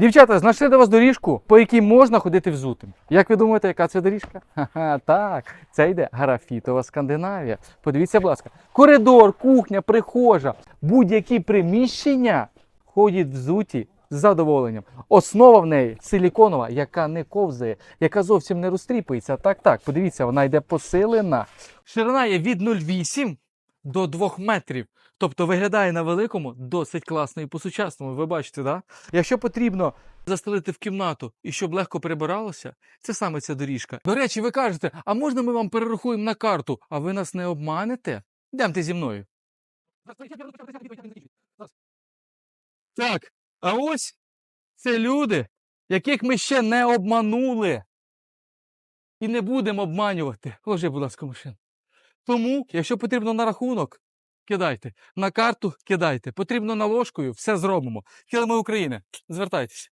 Дівчата, знайшли до вас доріжку, по якій можна ходити взутим. Як ви думаєте, яка це доріжка? Ха-ха, так, це йде графітова Скандинавія. Подивіться, будь ласка, коридор, кухня, прихожа, будь-які приміщення ходять взуті з задоволенням. Основа в неї силіконова, яка не ковзає, яка зовсім не розтріпується. Так, так, подивіться, вона йде посилена. Ширина є від 0,8 до 2 метрів. Тобто виглядає на великому досить класно і по-сучасному. Ви бачите, да? Якщо потрібно застелити в кімнату і щоб легко прибиралося, це саме ця доріжка. До речі, ви кажете, а можна ми вам перерахуємо на карту, а ви нас не обманете? Йдемте зі мною. Так, а ось це люди, яких ми ще не обманули. І не будемо обманювати. Ложи, будь ласка, машину. Тому, якщо потрібно на рахунок, кидайте. На карту кидайте. Потрібно на ложкою, все зробимо. Килими України. Звертайтеся.